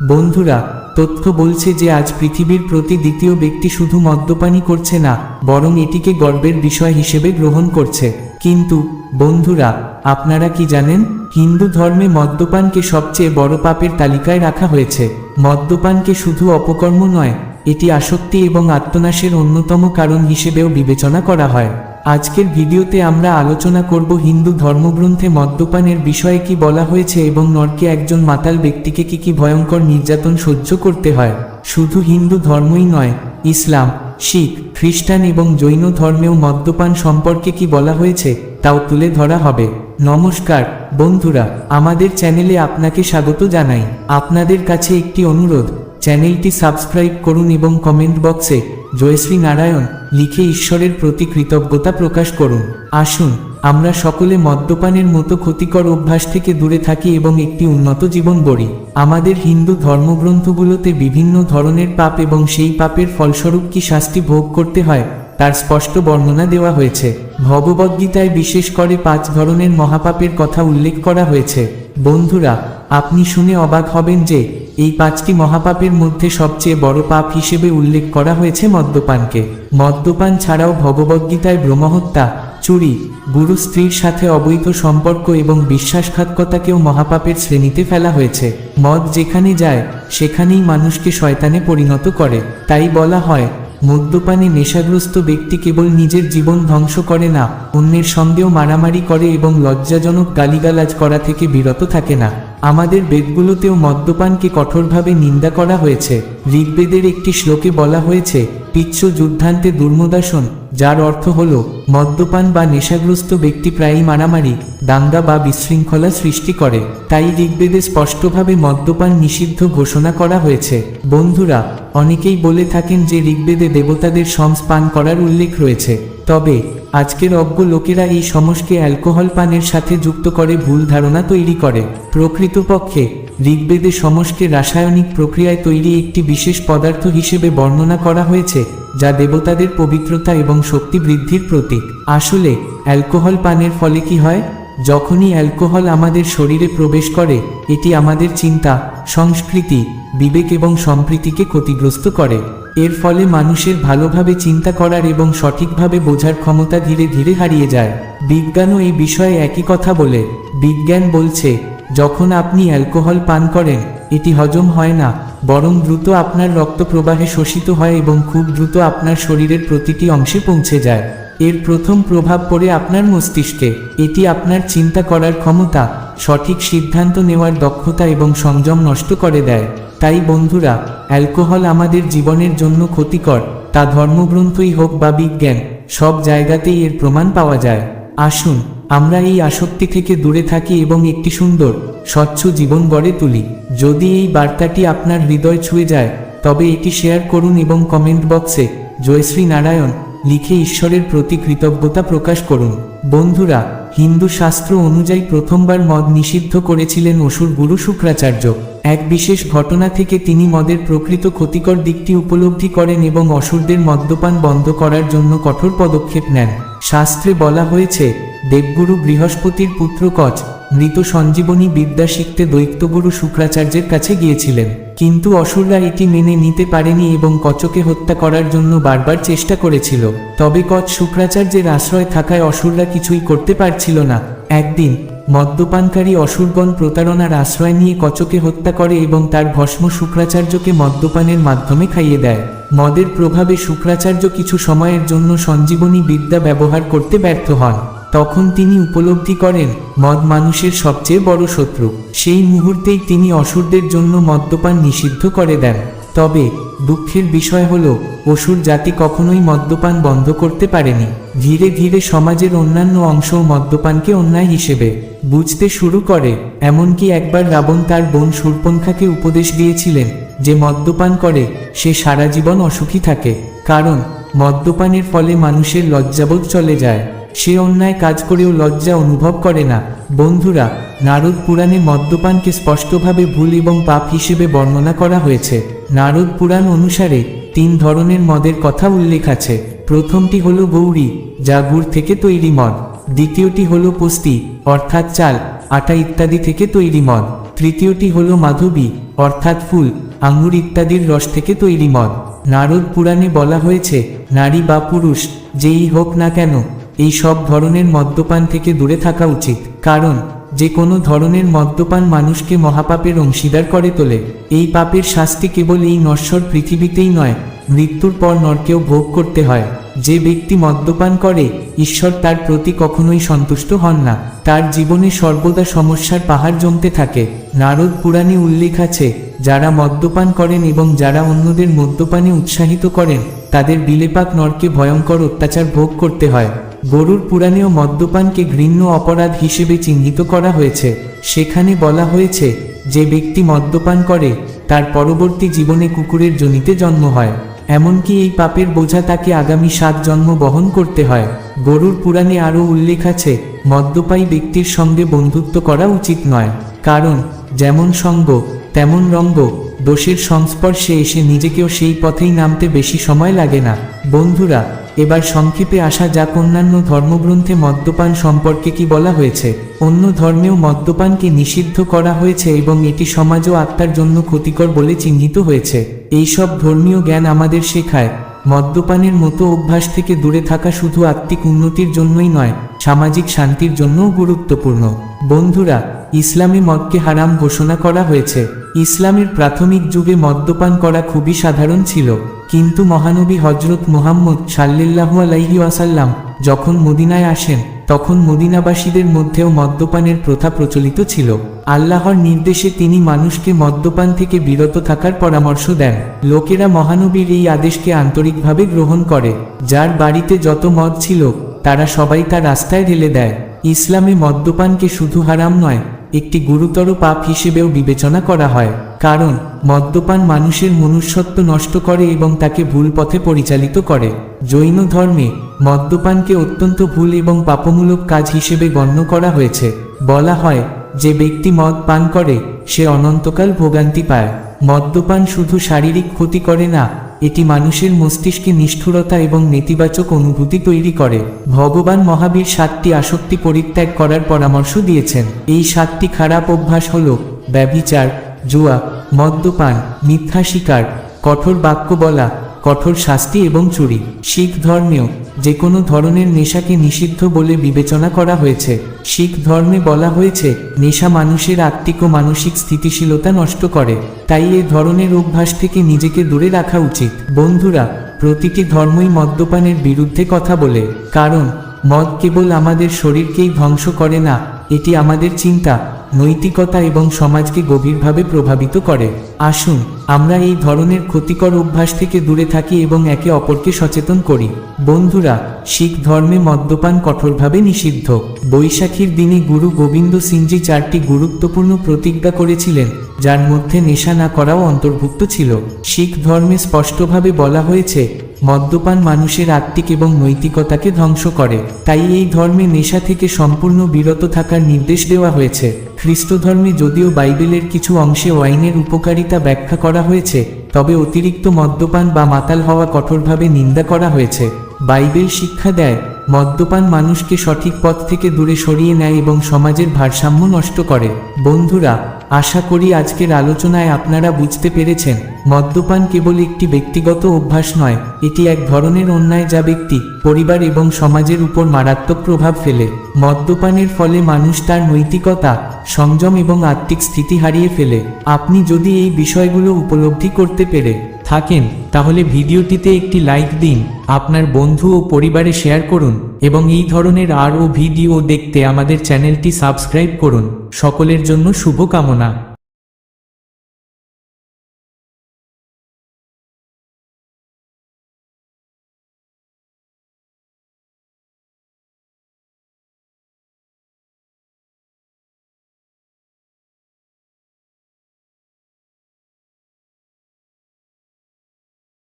বন্ধুরা, তথ্য বলছে যে আজ পৃথিবীর প্রতি দ্বিতীয় ব্যক্তি শুধু মদ্যপানই করছে না, বরং এটিকে গর্বের বিষয় হিসেবে গ্রহণ করছে। কিন্তু, বন্ধুরা, আপনারা কি জানেন? হিন্দু ধর্মে মদ্যপানকে সবচেয়ে বড় পাপের তালিকায় রাখা হয়েছে। মদ্যপানকে শুধু অপকর্ম নয়, এটি আসক্তি এবং আত্মনাশের অন্যতম কারণ হিসেবেও বিবেচনা করা হয়। আজকের ভিডিওতে আমরা আলোচনা করব হিন্দু ধর্মগ্রন্থে মদ্যপানের বিষয়ে কি বলা হয়েছে এবং নরকে একজন মাতাল ব্যক্তিকে কি কি ভয়ঙ্কর নির্যাতন সহ্য করতে হয়। শুধু হিন্দু ধর্মই নয়, ইসলাম, শিখ, খ্রিস্টান এবং জৈন ধর্মেও মদ্যপান সম্পর্কে কি বলা হয়েছে, তাও তুলে ধরা হবে। নমস্কার, বন্ধুরা, আমাদের চ্যানেলে আপনাকে স্বাগত জানাই। আপনাদের কাছে একটি অনুরোধ, চ্যানেলটি সাবস্ক্রাইব করুন এবং কমেন্ট বক্সে জয়শ্রী নারায়ণ লিখে ঈশ্বরের প্রতি কৃতজ্ঞতা প্রকাশ করুন। আসুন, আমরা সকলে মদ্যপানের মতো ক্ষতিকর অভ্যাস থেকে দূরে থাকি এবং একটি উন্নত জীবন গড়ি। আমাদের হিন্দু ধর্মগ্রন্থগুলোতে বিভিন্ন ধরনের পাপ এবং সেই পাপের ফলস্বরূপ কি শাস্তি ভোগ করতে হয়, তার স্পষ্ট বর্ণনা দেওয়া হয়েছে। ভগবদ্গীতায় বিশেষ করে পাঁচ ধরনের মহাপাপের কথা উল্লেখ করা হয়েছে। বন্ধুরা, আপনি শুনে অবাক হবেন যে এই পাঁচটি মহাপাপের মধ্যে সবচেয়ে বড় পাপ হিসেবে উল্লেখ করা হয়েছে মদ্যপানকে। মদ্যপান ছাড়াও ভগবদ্গীতায় ব্রহ্মহত্যা, চুরি, গুরু স্ত্রীর সাথে অবৈধ সম্পর্ক এবং বিশ্বাসঘাতকতাকেও মহাপাপের শ্রেণীতে ফেলা হয়েছে। মদ যেখানে যায়, সেখানেই মানুষকে শয়তানে পরিণত করে। তাই বলা হয়, মদ্যপানে নেশাগ্রস্ত ব্যক্তি কেবল নিজের জীবন ধ্বংস করে না, অন্যের সঙ্গেও মারামারি করে এবং লজ্জাজনক গালিগালাজ করা থেকে বিরত থাকে না। আমাদের বেদগুলোতেও মদ্যপানকে কঠোরভাবে নিন্দা করা হয়েছে। ঋগ্বেদের একটি শ্লোকে বলা হয়েছে, পিচ্ছ যুদ্ধান্তে দুর্মদাসন, যার অর্থ হল, মদ্যপান বা নেশাগ্রস্ত ব্যক্তি প্রায়ই মারামারি, দাঙ্গা বা বিশৃঙ্খলা সৃষ্টি করে। তাই ঋগ্বেদে স্পষ্টভাবে মদ্যপান নিষিদ্ধ ঘোষণা করা হয়েছে। বন্ধুরা, অনেকেই বলে থাকেন যে ঋগ্বেদে দেবতাদের শমস পান করার উল্লেখ রয়েছে। তবে আজকের অজ্ঞ লোকেরা এই সমসকে অ্যালকোহল পানের সাথে যুক্ত করে ভুল ধারণা তৈরি করে। প্রকৃতপক্ষে, ঋগ্বেদে সমসকে রাসায়নিক প্রক্রিয়ায় তৈরি একটি বিশেষ পদার্থ হিসেবে বর্ণনা করা হয়েছে, যা দেবতাদের পবিত্রতা এবং শক্তি বৃদ্ধির প্রতীক। আসলে, অ্যালকোহল পানের ফলে কি হয়? যখনই অ্যালকোহল আমাদের শরীরে প্রবেশ করে, এটি আমাদের চিন্তা, সংস্কৃতি, বিবেক এবং সম্প্রীতিকে ক্ষতিগ্রস্ত করে। এর ফলে মানুষের ভালোভাবে চিন্তা করার এবং সঠিকভাবে বোঝার ক্ষমতা ধীরে ধীরে হারিয়ে যায়। বিজ্ঞানও এই বিষয়ে একই কথা বলে। বিজ্ঞান বলছে, যখন আপনি অ্যালকোহল পান করেন, এটি হজম হয় না, বরং দ্রুত আপনার রক্ত প্রবাহে শোষিত হয় এবং খুব দ্রুত আপনার শরীরের প্রতিটি অংশে পৌঁছে যায়। এর প্রথম প্রভাব পড়ে আপনার মস্তিষ্কে। এটি আপনার চিন্তা করার ক্ষমতা সঠিক সিদ্ধান্ত নেওয়ার দক্ষতা এবং সংযম নষ্ট করে দেয়। তাই বন্ধুরা, অ্যালকোহল আমাদের জীবনের জন্য ক্ষতিকর, তা ধর্মগ্রন্থই হোক বা বিজ্ঞান, সব জায়গাতেই এর প্রমাণ পাওয়া যায়। আসুন, আমরা এই আসক্তি থেকে দূরে থাকি এবং একটি সুন্দর, স্বচ্ছ জীবন গড়ে তুলি। যদি এই বার্তাটি আপনার হৃদয় ছুঁয়ে যায়, তবে এটি শেয়ার করুন এবং কমেন্ট বক্সে, জয়শ্রী নারায়ণ, লিখে ঈশ্বরের প্রতি কৃতজ্ঞতা প্রকাশ করুন। বন্ধুরা হিন্দু শাস্ত্র অনুযায়ী প্রথমবার মদ নিষিদ্ধ করেছিলেন অসুর গুরু শুক্রাচার্য। এক বিশেষ ঘটনা থেকে তিনি মদের প্রকৃত ক্ষতিকর দিকটি উপলব্ধি করেন এবং অসুরদের মদ্যপান বন্ধ করার জন্য কঠোর পদক্ষেপ নেন। শাস্ত্রে বলা হয়েছে, দেবগুরু বৃহস্পতির পুত্র কচ, মৃত সঞ্জীবনী বিদ্যা শিখতে দৈত্যগুরু শুক্রাচার্যের কাছে গিয়েছিলেন। কিন্তু অসুররা এটি মেনে নিতে পারেনি এবং কচকে হত্যা করার জন্য বারবার চেষ্টা করেছিল। তবে কচ শুক্রাচার্যের আশ্রয় থাকায় অসুররা কিছুই করতে পারছিল না। একদিন, মদ্যপানকারী অসুরগণ প্রতারণার আশ্রয় নিয়ে কচকে হত্যা করে এবং তার ভস্ম শুক্রাচার্যকে মদ্যপানের মাধ্যমে খাইয়ে দেয়। মদের প্রভাবে শুক্রাচার্য কিছু সময়ের জন্য সঞ্জীবনী বিদ্যা ব্যবহার করতে ব্যর্থ হন। তখন তিনি উপলব্ধি করেন, মদ মানুষের সবচেয়ে বড় শত্রু। সেই মুহূর্তেই তিনি অসুরদের জন্য মদ্যপান নিষিদ্ধ করে দেন। তবে, দুঃখের বিষয় হল, অসুর জাতি কখনোই মদ্যপান বন্ধ করতে পারেনি। ধীরে ধীরে সমাজের অন্যান্য অংশও মদ্যপানকে অন্যায় হিসেবে বুঝতে শুরু করে। এমনকি একবার রাবণ তার বোন শূর্পণখাকে উপদেশ দিয়েছিলেন যে মদ্যপান করে, সে সারা জীবন অসুখী থাকে। কারণ, মদ্যপানের ফলে মানুষের লজ্জাবোধ চলে যায়। সে অন্যায় কাজ করেও লজ্জা অনুভব করে না। বন্ধুরা, নারদ পুরাণে মদ্যপানকে স্পষ্টভাবে ভুল এবং পাপ হিসেবে বর্ণনা করা হয়েছে। নারদ পুরাণ অনুসারে তিন ধরনের মদের কথা উল্লেখ আছে। প্রথমটি হল গৌরী, যা গুড় থেকে তৈরি মদ। দ্বিতীয়টি হল পুস্তি অর্থাৎ চাল, আটা ইত্যাদি থেকে তৈরি মদ। তৃতীয়টি হল মাধবী, অর্থাৎ ফুল, আঙুর ইত্যাদির রস থেকে তৈরি মদ। নারদ পুরাণে বলা হয়েছে, নারী বা পুরুষ, যেই হোক না কেন এই সব ধরনের মদ্যপান থেকে দূরে থাকা উচিত, কারণ যে কোনো ধরনের মদ্যপান মানুষকে মহাপাপের অংশীদার করে তোলে। এই পাপের শাস্তি কেবল এই নশ্বর পৃথিবীতেই নয়, মৃত্যুর পর নরকেও ভোগ করতে হয়। যে ব্যক্তি মদ্যপান করে, ঈশ্বর তার প্রতি কখনোই সন্তুষ্ট হন না। তার জীবনে সর্বদা সমস্যার পাহাড় জমতে থাকে। নারদ পুরাণে উল্লেখ আছে, যারা মদ্যপান করেন এবং যারা অন্যদের মদ্যপানে উৎসাহিত করেন, তাদের বিলেপাক নরকে ভয়ঙ্কর অত্যাচার ভোগ করতে হয়। গরুর পুরাণেও মদ্যপানকে ঘৃণ্য অপরাধ হিসেবে চিহ্নিত করা হয়েছে। সেখানে বলা হয়েছে, যে ব্যক্তি মদ্যপান করে, তার পরবর্তী জীবনে কুকুরের জনিতে জন্ম হয়। এমনকি এই পাপের বোঝা তাকে আগামী সাত জন্ম বহন করতে হয়। গরুর পুরাণে আরও উল্লেখ আছে, মদ্যপায়ী ব্যক্তির সঙ্গে বন্ধুত্ব করা উচিত নয়। কারণ, যেমন সঙ্গ, তেমন রঙ্গ দোষের সংস্পর্শে এসে নিজেকেও সেই পথেই নামতে বেশি সময় লাগে না। বন্ধুরা, এবার সংক্ষেপে আসা যাক অন্যান্য ধর্মগ্রন্থে মদ্যপান সম্পর্কে কি বলা হয়েছে। অন্য ধর্মেও মদ্যপানকে নিষিদ্ধ করা হয়েছে এবং এটি সমাজ ও আত্মার জন্য ক্ষতিকর বলে চিহ্নিত হয়েছে। এইসব ধর্মীয় জ্ঞান আমাদের শেখায়। মদ্যপানের মতো অভ্যাস থেকে দূরে থাকা শুধু আত্মিক উন্নতির জন্যই নয়, সামাজিক শান্তির জন্যও গুরুত্বপূর্ণ। বন্ধুরা, ইসলামে মদকে হারাম ঘোষণা করা হয়েছে। ইসলামের প্রাথমিক যুগে মদ্যপান করা খুবই সাধারণ ছিল। কিন্তু মহানবী হজরত মোহাম্মদ সাল্লিল্লাহু আলাইহি ওয়াসাল্লাম যখন মদিনায় আসেন, তখন মদিনাবাসীদের মধ্যেও মদ্যপানের প্রথা প্রচলিত ছিল। আল্লাহর নির্দেশে তিনি মানুষকে মদ্যপান থেকে বিরত থাকার পরামর্শ দেন। লোকেরা মহানবীর এই আদেশকে আন্তরিকভাবে গ্রহণ করে। যার বাড়িতে যত মদ ছিল, তারা সবাই তার রাস্তায় ঢেলে দেয়। ইসলামে মদ্যপানকে শুধু হারাম নয়, একটি গুরুতর পাপ হিসেবেও বিবেচনা করা হয়। কারণ, মদ্যপান মানুষের মনুষ্যত্ব নষ্ট করে এবং তাকে ভুল পথে পরিচালিত করে। জৈন ধর্মে, মদ্যপানকে অত্যন্ত ভুল এবং পাপমূলক কাজ হিসেবে গণ্য করা হয়েছে। বলা হয়, যে ব্যক্তি মদ পান করে, সে অনন্তকাল ভোগান্তি পায়। মদ্যপান শুধু শারীরিক ক্ষতি করে না এটি মানুষের মস্তিষ্কে নিষ্ঠুরতা এবং নেতিবাচক অনুভূতি তৈরি করে। ভগবান মহাবীর সাতটি আসক্তি পরিত্যাগ করার পরামর্শ দিয়েছেন। এই সাতটি খারাপ অভ্যাস হল ব্যভিচার, জুয়া, মদ্যপান, মিথ্যা শিকার, কঠোর বাক্য বলা কঠোর শাস্তি এবং চুরি। শিখ ধর্মেও যে কোনো ধরনের নেশাকে নিষিদ্ধ বলে বিবেচনা করা হয়েছে। শিখ ধর্মে বলা হয়েছে, নেশা মানুষের আত্মিক ও মানসিক স্থিতিশীলতা নষ্ট করে। তাই এ ধরনের অভ্যাস থেকে নিজেকে দূরে রাখা উচিত। বন্ধুরা, প্রতিটি ধর্মই মদ্যপানের বিরুদ্ধে কথা বলে। কারণ, মদ কেবল আমাদের শরীরকেই ধ্বংস করে না, এটি আমাদের চিন্তা, নৈতিকতা এবং সমাজকে গভীরভাবে প্রভাবিত করে। আসুন আমরা এই ধরনের ক্ষতিকর অভ্যাস থেকে দূরে থাকি এবং একে অপরকে সচেতন করি। বন্ধুরা, শিখ ধর্মে মদ্যপান কঠোরভাবে নিষিদ্ধ। বৈশাখীর দিনে গুরু গোবিন্দ সিংজি চারটি গুরুত্বপূর্ণ প্রতিজ্ঞা করেছিলেন, যার মধ্যে নেশা না করাও অন্তর্ভুক্ত ছিল। শিখ ধর্মে স্পষ্টভাবে বলা হয়েছে, মদ্যপান মানুষের আত্মিক এবং নৈতিকতাকে ধ্বংস করে। তাই এই ধর্মে নেশা থেকে সম্পূর্ণ বিরত থাকার নির্দেশ দেওয়া হয়েছে। খ্রিস্ট ধর্মে যদিও বাইবেলের কিছু অংশে ওয়াইনের উপকারিতা ব্যাখ্যা করা হয়েছে, তবে অতিরিক্ত মদ্যপান বা মাতাল হওয়া কঠোরভাবে নিন্দা করা হয়েছে। বাইবেল শিক্ষা দেয় মদ্যপান মানুষকে সঠিক পথ থেকে দূরে সরিয়ে নেয় এবং সমাজের ভারসাম্য নষ্ট করে। বন্ধুরা, আশা করি আজকের আলোচনায় আপনারা বুঝতে পেরেছেন, মদ্যপান কেবল একটি ব্যক্তিগত অভ্যাস নয়, এটি এক ধরনের অন্যায় যা ব্যক্তি, পরিবার এবং সমাজের উপর মারাত্মক প্রভাব ফেলে। মদ্যপানের ফলে মানুষ তার নৈতিকতা, সংযম এবং আত্মিক স্থিতি হারিয়ে ফেলে। আপনি যদি এই বিষয়গুলো উপলব্ধি করতে পেরে থাকেন, তাহলে ভিডিওটিতে একটি লাইক দিন, আপনার বন্ধু ও পরিবারে শেয়ার করুন, এবং এই ধরনের আরও ভিডিও দেখতে আমাদের চ্যানেলটি সাবস্ক্রাইব করুন। সকলের জন্য শুভকামনা।